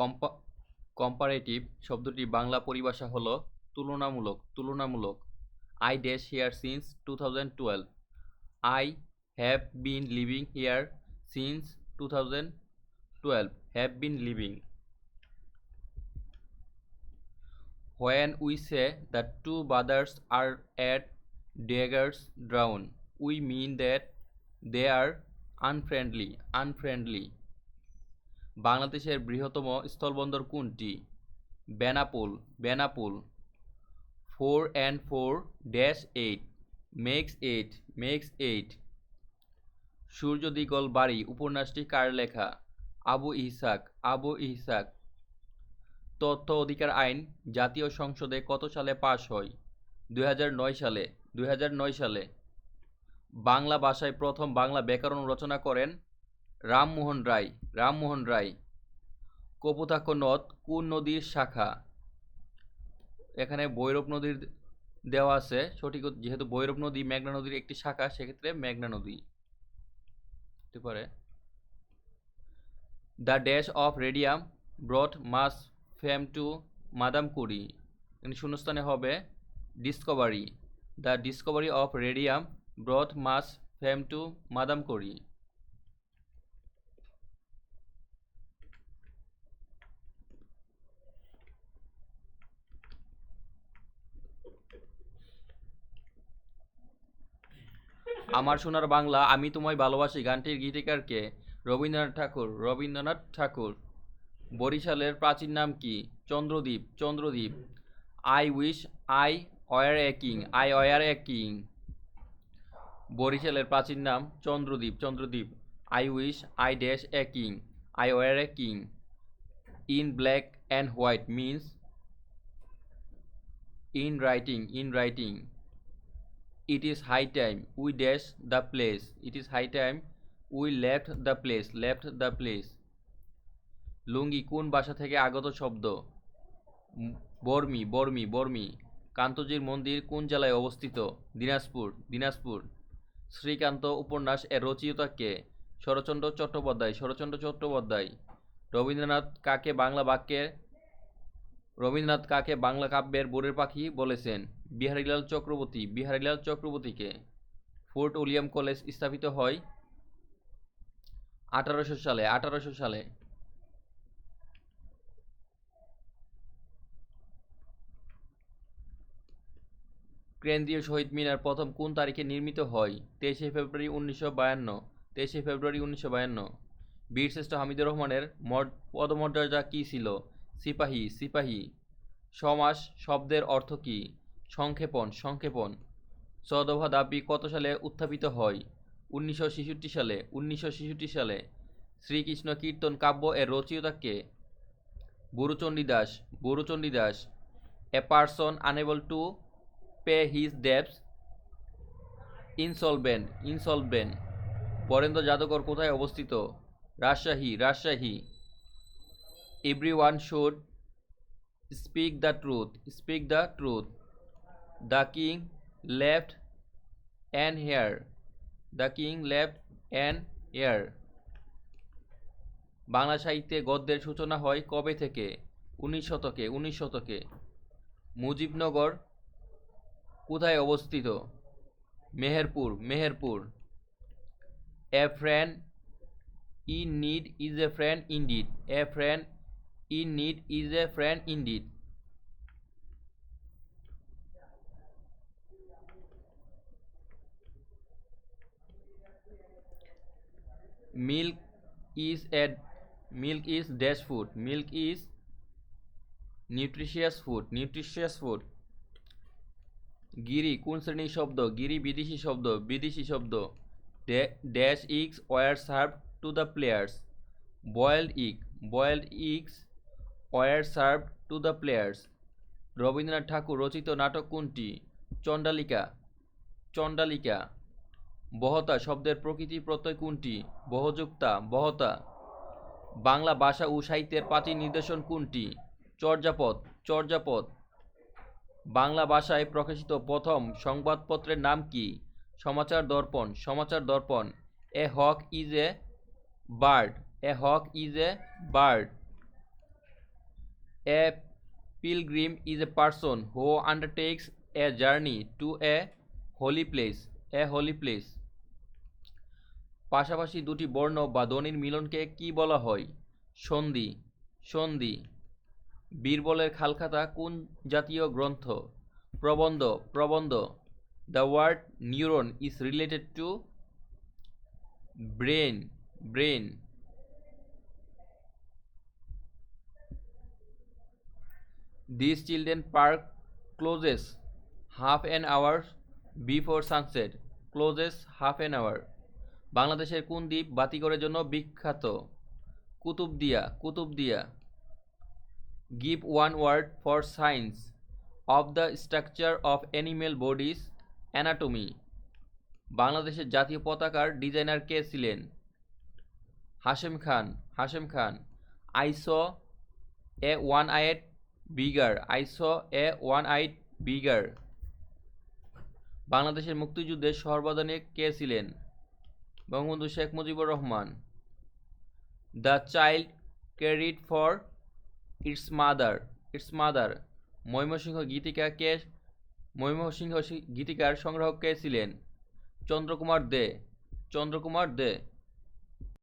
কম্পা comparative শব্দটি বাংলা পরিভাষা হল তুলনামূলক তুলনামূলক। I dash here since two thousand twelve I have been living here since two thousand twelve have been living When we say that two brothers are at daggers drawn, we mean that they are unfriendly Unfriendly. বাংলাদেশের বৃহত্তম স্থলবন্দর কোনটি? Benapole Benapole, four and four dash eight, makes eight makes eight. Surja Dighal Bari, উপন্যাসটি কার লেখা? আবু ইহসাক আবু ইহসাক তথ্য অধিকার আইন, জাতীয় সংসদে কত সালে পাশ হয়? দুই হাজার নয় সালে দু হাজার নয় সালে। বাংলা ভাষায় প্রথম বাংলা ব্যাকরণ রচনা করেন রামমোহন রায় রামমোহন রায় কপোতাক্ষ নদ কোন নদীর শাখা? এখানে ভৈরব নদীর দেওয়া আছে, সঠিক যেহেতু ভৈরব নদী, মেঘনা নদীর একটি শাখা, সেক্ষেত্রে মেঘনা নদী হতে পারে। The dash of radium brought mass fame to madam এখানে শূন্যস্থানে হবে discovery. The discovery of radium brought mass fame to madam Curie. Amar Sonar Bangla, আমি তোমায় ভালোবাসি, গানটির গীতিকার কে? রবীন্দ্রনাথ ঠাকুর রবীন্দ্রনাথ ঠাকুর। বরিশালের প্রাচীন নাম কি? Chandradwip Chandradwip. I wish I were a king I were a king বরিশালের প্রাচীন নাম Chandradwip Chandradwip. I wish I dash a king I were a king in black and white means in writing in writing it is high time we dash the place it is high time we left the place left the place lungi কোন ভাষা থেকে আগত শব্দ? বর্মি বর্মি বর্মি। কান্তজির মন্দির কোন জেলায় অবস্থিত? দিনাজপুর দিনাজপুর। শ্রীকান্ত উপন্যাস এর রচয়িতা কে? শরৎচন্দ্র চট্টোপাধ্যায় শরৎচন্দ্র চট্টোপাধ্যায়। রবীন্দ্রনাথ কাকে বাংলা বাক্যের রবীন্দ্রনাথ কাকে বাংলা কাব্যের বোরের পাখি বলেছেন? বিহারীলাল চক্রবর্তী। বিহারীলাল চক্রবর্তীকে ফোর্ট উইলিয়াম কলেজ স্থাপিত হয় আঠারোশো সালে আঠারোশো সালে। কেন্দ্রীয় শহীদ মিনার প্রথম কোন তারিখে নির্মিত হয়? তেইশে ফেব্রুয়ারি উনিশশো বায়ান্ন। তেইশে ফেব্রুয়ারি উনিশশো বায়ান্ন। বীরশ্রেষ্ঠ হামিদুর রহমানের মর্য- পদমর্যাদা কী ছিল? সিপাহী সিপাহী। সমাস শব্দের অর্থ কী? সংক্ষেপণ সংক্ষেপণ। সদভা দাবি কত সালে উত্থাপিত হয়? উনিশশো ছেষট্টি সালে, উনিশশো ছেষট্টি সালে। শ্রীকৃষ্ণ কীর্তন কাব্য এর রচয়িতা কে? Baru Chandi Das Baru Chandi Das. A person unable to pay his debts insolvent insolvent Barendra জাদুকর কোথায় অবস্থিত? Rajshahi Rajshahi. Everyone should speak the truth speak the truth the king left and heir the king left and heir Bangla সাহিত্যে গদ্যের সূচনা হয় কবে থেকে? উনিশ শতকে উনিশ শতকে। মুজিবনগর কোথায় অবস্থিত? Meherpur Meherpur. A friend in need is a friend indeed a friend in need is a friend indeed milk is a, milk is dash food. Milk is nutritious food. Nutritious food. গিরি কোন শ্রেণির শব্দ? গিরি বিদেশি শব্দ। বিদেশি শব্দ। Dash eggs were served to the players boiled egg boiled eggs were served to the players. Rabindranath Tagore রচিত নাটক কোনটি? চণ্ডালিকা। চণ্ডালিকা। বহতা শব্দের প্রকৃতি প্রত্যয় কোনটি? বহযুক্তা। বহতা। বাংলা ভাষা ও সাহিত্যের প্রাচীন নির্দেশন কোনটি? চর্যাপদ। চর্যাপদ। বাংলা ভাষায় প্রকাশিত প্রথম সংবাদপত্রের নাম কি? Samachar Darpan. Samachar Darpan. A hawk is a bird. A hawk is a bird. A pilgrim is a person who undertakes a journey to a holy place a holy place পাশাপাশি দুটি বর্ণ বা ধ্বনির মিলনকে কি বলা হয়? সন্ধি সন্ধি। বীরবলের খালখাতা কোন জাতীয় গ্রন্থ? প্রবন্ধ প্রবন্ধ। The word neuron is related to brain brain This children park closes half an hour before sunset closes half an hour বাংলাদেশের কোন দ্বীপ বাতিঘরের জন্য বিখ্যাত? Kutubdia Kutubdia give one word for science of the structure of animal bodies anatomy বাংলাদেশের জাতীয় পতাকার designer কে ছিলেন? Hashem Khan Hashem Khan. Ice a one eighth bigger ice a one eighth bigger বাংলাদেশের মুক্তিযুদ্ধে সর্বাধনে কে ছিলেন? Bangabandhu Sheikh Mujibur Rahman. The child carried for its mother its mother Mymensingh Gitika কে, ময়মনসিংহ গীতিকার সংগ্রাহক কে ছিলেন? চন্দ্রকুমার দে চন্দ্রকুমার দে।